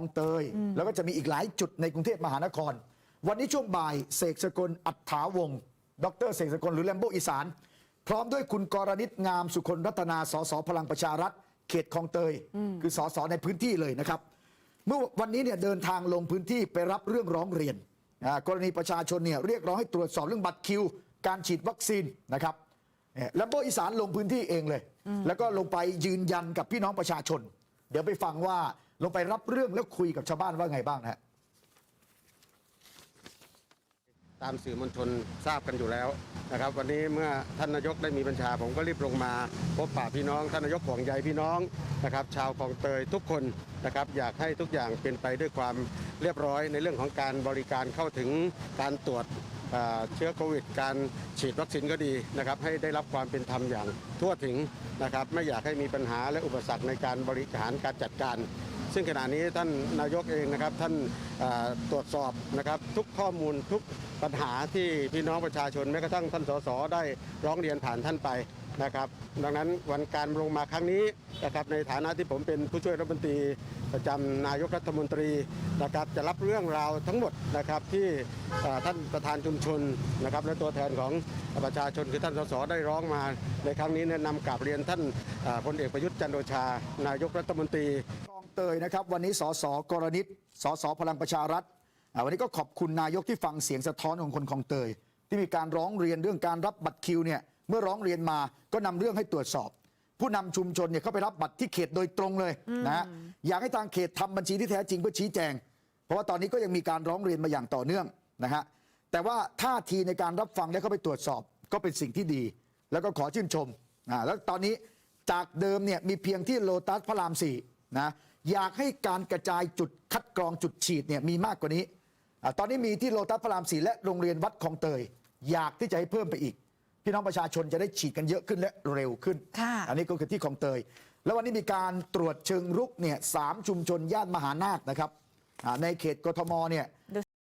องเตย แล้วก็จะมีอีกหลายจุดในกรุงเทพมหานคร วันนี้ช่วงบ่ายเสกสกลอัฏฐาวงศ์ดรเสกสกลหรือแลมโบอีสาน พร้อมด้วยคุณกรณิตงามสุคนรัตนาสสพลังประชารัฐ เขตคลองเตย คือสสในพื้นที่เลยนะครับ เมื่อวันนี้เนี่ยเดินทางลงพื้นที่ไปรับเรื่องร้องเรียนอ่ากรณีประชาชนเนี่ยเรียกร้องให้ตรวจสอบเรื่องบัตรคิว การฉีดวัคซีนนะครับแลมโบอีสานลงพื้นที่เองเลย แล้วก็ลงไปยืนยันกับพี่น้องประชาชน เดี๋ยวไปฟังว่า ลงไปรับเรื่องแล้วคุยกับชาวบ้านว่าไงบ้างนะฮะตามสื่อมวลชนทราบกันอยู่แล้วนะครับ วันนี้เมื่อท่านนายกได้มีบัญชา ผมก็รีบลงมาพบป่าพี่น้อง ท่านนายกห่วงใยพี่น้องนะครับ ชาวคลองเตยทุกคนนะครับ อยากให้ทุกอย่างเป็นไปด้วยความเรียบร้อยในเรื่องของการบริการเข้าถึงการตรวจเชื้อโควิด การฉีดวัคซีนก็ดีนะครับ ให้ได้รับความเป็นธรรมอย่างทั่วถึงนะครับ ไม่อยากให้มีปัญหาและอุปสรรคในการบริหารการจัดการ ซึ่งขณะนี้ท่านนายกเองนะครับท่านตรวจสอบนะครับทุกข้อมูลทุกปัญหาที่พี่น้องประชาชนแม้กระทั่งท่านสสได้ร้องเรียนผ่านท่านไปนะครับดังนั้นวันการลงมาครั้งนี้นะครับในฐานะที่ผมเป็นผู้ช่วยรัฐมนตรีประจำนายกรัฐมนตรีนะครับจะรับเรื่องราวทั้งหมดนะครับที่ท่านประธานชุมชนนะครับและตัวแทนของประชาชนคือท่านสสได้ร้องมาในครั้งนี้แนะนำกราบเรียนท่านพลเอกประยุทธ์จันทร์โอชา นายกรัฐมนตรี เตยนะครับ วันนี้สสกรณิตสสพลังประชารัฐอ่าวันนี้ก็ขอบคุณนายกที่ฟังเสียงสะท้อนของคนคลองเตย ที่มีการร้องเรียนเรื่องการรับบัตรคิวเนี่ยเมื่อร้องเรียนมาก็นำเรื่องให้ตรวจสอบ ผู้นำชุมชนเนี่ยเขาไปรับบัตรที่เขตโดยตรงเลยนะฮะอยากให้ทางเขตทำบัญชีที่แท้จริงเพื่อชี้แจง เพราะว่าตอนนี้ก็ยังมีการร้องเรียนมาอย่างต่อเนื่องนะฮะแต่ว่าท่าทีในการรับฟังและเข้าไปตรวจสอบก็เป็นสิ่งที่ดี แล้วก็ขอชื่นชมอ่าแล้วตอนนี้จากเดิมเนี่ยมีเพียงที่โลตัสพระรามสี่นะ อยากให้การกระจายจุดคัดกรองจุดฉีดเนี่ยมีมากกว่านี้อาตอนนี้มีที่โลตัสพระรามสี่และโรงเรียนวัดคลองเตย อยากที่จะให้เพิ่มไปอีก พี่น้องประชาชนจะได้ฉีดกันเยอะขึ้นและเร็วขึ้นค่ะอันนี้ก็คือที่คลองเตย แล้ววันนี้มีการตรวจเชิงรุกเนี่ยสามชุมชนย่านมหานาคนะครับอ่าในเขตกทมเนี่ย